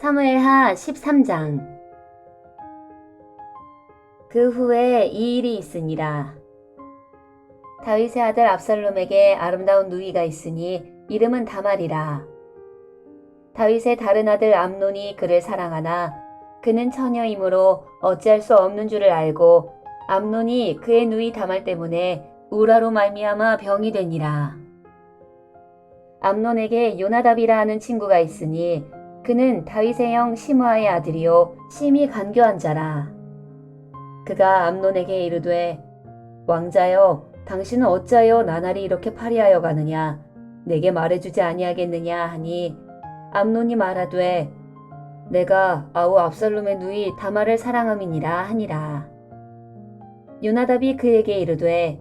사무엘하 13장 그 후에 이 일이 있으니라. 다윗의 아들 압살롬에게 아름다운 누이가 있으니 이름은 다말이라. 다윗의 다른 아들 암논이 그를 사랑하나 그는 처녀이므로 어찌할 수 없는 줄을 알고 암논이 그의 누이 다말 때문에 우라로 말미암아 병이 되니라. 암논에게 요나답이라 하는 친구가 있으니 그는 다윗의 형 시므아의 아들이요 심히 간교한 자라. 그가 암논에게 이르되 왕자여 당신은 어찌하여 나날이 이렇게 파리하여 가느냐 내게 말해주지 아니하겠느냐 하니 암논이 말하되 내가 아우 압살롬의 누이 다말을 사랑함이니라 하니라. 요나답이 그에게 이르되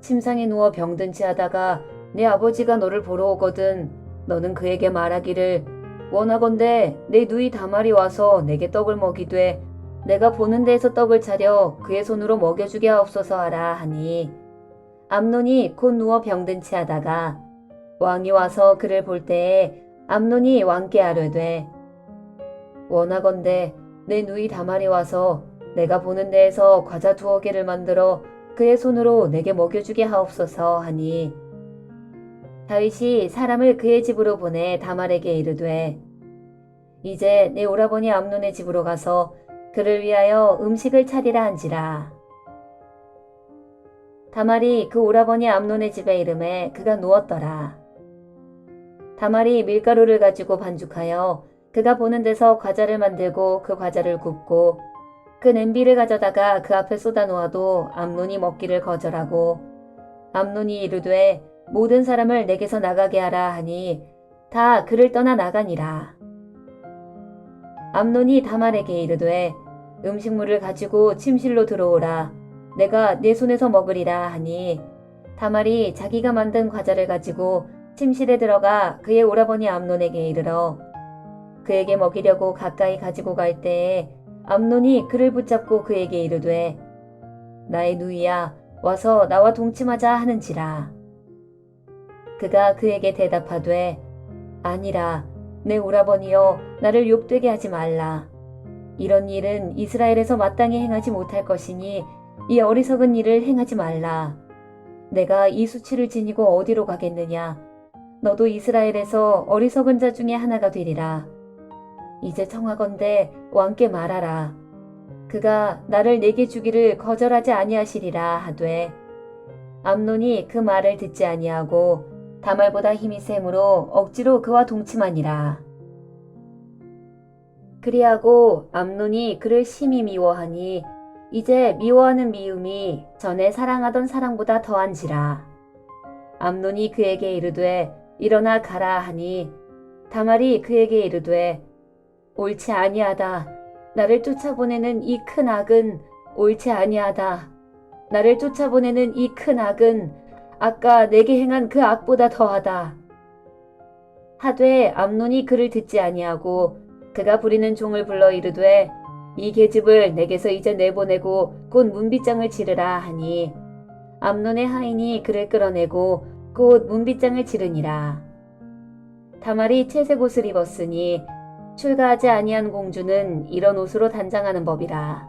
침상에 누워 병든 채 하다가 내 아버지가 너를 보러 오거든 너는 그에게 말하기를 원하건대 내 누이 다말이 와서 내게 떡을 먹이되 내가 보는 데에서 떡을 차려 그의 손으로 먹여주게 하옵소서 하라 하니. 암논이 곧 누워 병든 채 하다가 왕이 와서 그를 볼 때에 암논이 왕께 아뢰되 원하건대 내 누이 다말이 와서 내가 보는 데에서 과자 두어 개를 만들어 그의 손으로 내게 먹여주게 하옵소서 하니 다윗이 사람을 그의 집으로 보내 다말에게 이르되 이제 내 오라버니 암논의 집으로 가서 그를 위하여 음식을 차리라 한지라. 다말이 그 오라버니 암논의 집에 이름에 그가 누웠더라. 다말이 밀가루를 가지고 반죽하여 그가 보는 데서 과자를 만들고 그 과자를 굽고 그 냄비를 가져다가 그 앞에 쏟아 놓아도 암논이 먹기를 거절하고 암논이 이르되 모든 사람을 내게서 나가게 하라 하니 다 그를 떠나 나가니라. 암논이 다말에게 이르되 음식물을 가지고 침실로 들어오라. 내가 내 손에서 먹으리라 하니 다말이 자기가 만든 과자를 가지고 침실에 들어가 그의 오라버니 암논에게 이르러 그에게 먹이려고 가까이 가지고 갈 때에 암논이 그를 붙잡고 그에게 이르되 나의 누이야 와서 나와 동침하자 하는지라 그가 그에게 대답하되 아니라 내 오라버니여 나를 욕되게 하지 말라. 이런 일은 이스라엘에서 마땅히 행하지 못할 것이니 이 어리석은 일을 행하지 말라. 내가 이 수치를 지니고 어디로 가겠느냐? 너도 이스라엘에서 어리석은 자 중에 하나가 되리라. 이제 청하건대 왕께 말하라. 그가 나를 내게 주기를 거절하지 아니하시리라 하되 암논이 그 말을 듣지 아니하고 다말보다 힘이 셈으로 억지로 그와 동침하니라. 그리하고 암논이 그를 심히 미워하니 이제 미워하는 미움이 전에 사랑하던 사랑보다 더한지라. 암논이 그에게 이르되 일어나 가라 하니 다말이 그에게 이르되 옳지 아니하다. 나를 쫓아보내는 이 큰 악은 옳지 아니하다. 나를 쫓아보내는 이 큰 악은 아까 내게 행한 그 악보다 더하다. 하되 암논이 그를 듣지 아니하고 그가 부리는 종을 불러 이르되 이 계집을 내게서 이제 내보내고 곧 문빗장을 치르라 하니 암논의 하인이 그를 끌어내고 곧 문빗장을 치르니라. 다말이 채색 옷을 입었으니 출가하지 아니한 공주는 이런 옷으로 단장하는 법이라.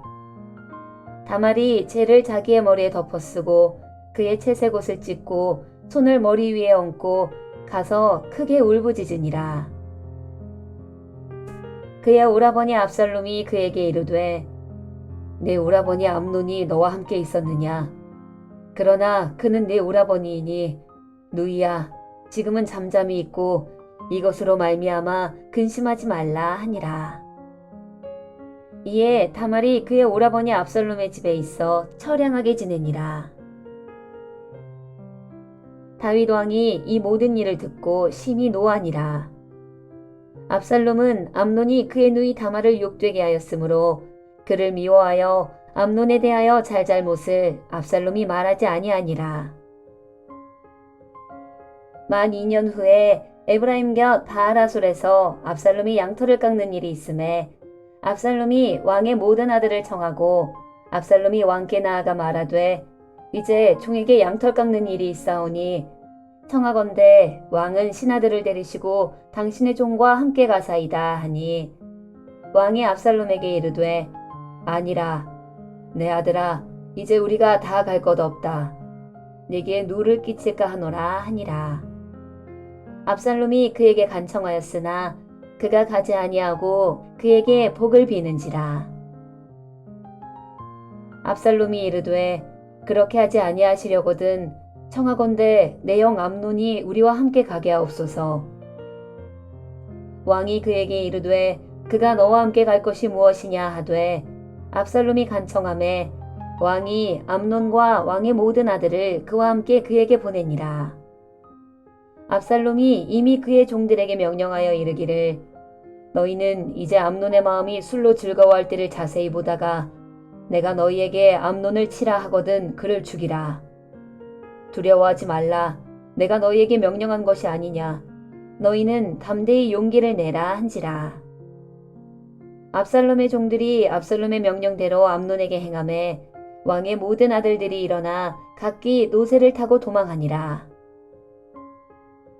다말이 채를 자기의 머리에 덮어쓰고 그의 채색 옷을 찢고 손을 머리 위에 얹고 가서 크게 울부짖으니라. 그의 오라버니 압살롬이 그에게 이르되 내 오라버니 암논이 너와 함께 있었느냐? 그러나 그는 내 오라버니이니 누이야 지금은 잠잠히 있고 이것으로 말미암아 근심하지 말라 하니라. 이에 다말이 그의 오라버니 압살롬의 집에 있어 처량하게 지내니라. 다윗 왕이 이 모든 일을 듣고 심히 노하니라. 압살롬은 암논이 그의 누이 다말을 욕되게 하였으므로 그를 미워하여 암논에 대하여 잘잘못을 압살롬이 말하지 아니하니라. 만 2년 후에 에브라임 곁 바하라솔에서 압살롬이 양털을 깎는 일이 있음에 압살롬이 왕의 모든 아들을 청하고 압살롬이 왕께 나아가 말하되 이제 종에게 양털 깎는 일이 있사오니 청하건대 왕은 신하들을 데리시고 당신의 종과 함께 가사이다 하니 왕이 압살롬에게 이르되 아니라 내 아들아 이제 우리가 다 갈 것 없다. 네게 누를 끼칠까 하노라 하니라. 압살롬이 그에게 간청하였으나 그가 가지 아니하고 그에게 복을 비는지라. 압살롬이 이르되 그렇게 하지 아니하시려거든 청하건대 내 영 암논이 우리와 함께 가게 하옵소서. 왕이 그에게 이르되 그가 너와 함께 갈 것이 무엇이냐 하되 압살롬이 간청함에 왕이 암논과 왕의 모든 아들을 그와 함께 그에게 보내니라. 압살롬이 이미 그의 종들에게 명령하여 이르기를 너희는 이제 암논의 마음이 술로 즐거워할 때를 자세히 보다가 내가 너희에게 암논을 치라 하거든 그를 죽이라. 두려워하지 말라. 내가 너희에게 명령한 것이 아니냐. 너희는 담대히 용기를 내라 한지라. 압살롬의 종들이 압살롬의 명령대로 암논에게 행함에 왕의 모든 아들들이 일어나 각기 노새를 타고 도망하니라.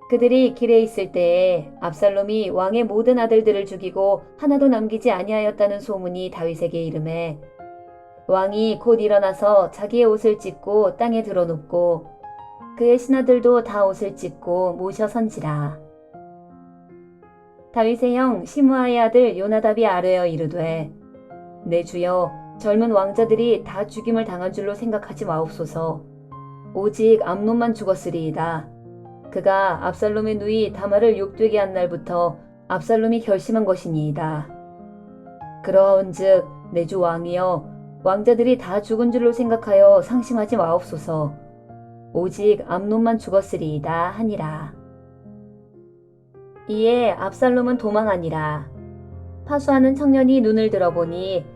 그들이 길에 있을 때에 압살롬이 왕의 모든 아들들을 죽이고 하나도 남기지 아니하였다는 소문이 다윗에게 이름해 왕이 곧 일어나서 자기의 옷을 찢고 땅에 드러눕고 그의 신하들도 다 옷을 찢고 모셔 선지라. 다윗의 형 시므아의 아들 요나답이 아뢰어 이르되 내 주여 젊은 왕자들이 다 죽임을 당한 줄로 생각하지 마옵소서 오직 암논만 죽었으리이다. 그가 압살롬의 누이 다말을 욕되게 한 날부터 압살롬이 결심한 것이니이다. 그러한즉 내주 왕이여 왕자들이 다 죽은 줄로 생각하여 상심하지 마옵소서. 오직 암논만 죽었으리이다 하니라. 이에 압살롬은 도망하니라. 파수하는 청년이 눈을 들어보니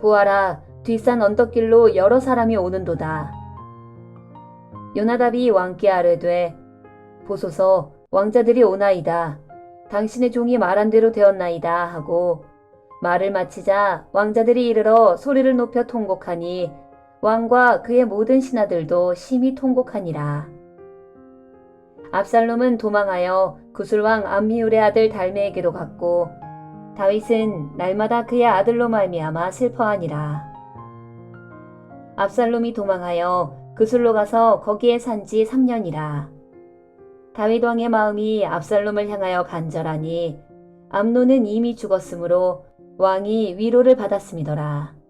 보아라 뒷산 언덕길로 여러 사람이 오는도다. 요나답이 왕께 아뢰되 보소서 왕자들이 오나이다. 당신의 종이 말한 대로 되었나이다 하고 말을 마치자 왕자들이 이르러 소리를 높여 통곡하니 왕과 그의 모든 신하들도 심히 통곡하니라. 압살롬은 도망하여 구술왕 암미울의 아들 달메에게로 갔고 다윗은 날마다 그의 아들로 말미암아 슬퍼하니라. 압살롬이 도망하여 그술로 가서 거기에 산 지 3년이라. 다윗 왕의 마음이 압살롬을 향하여 간절하니 암노는 이미 죽었으므로 왕이 위로를 받았음이더라.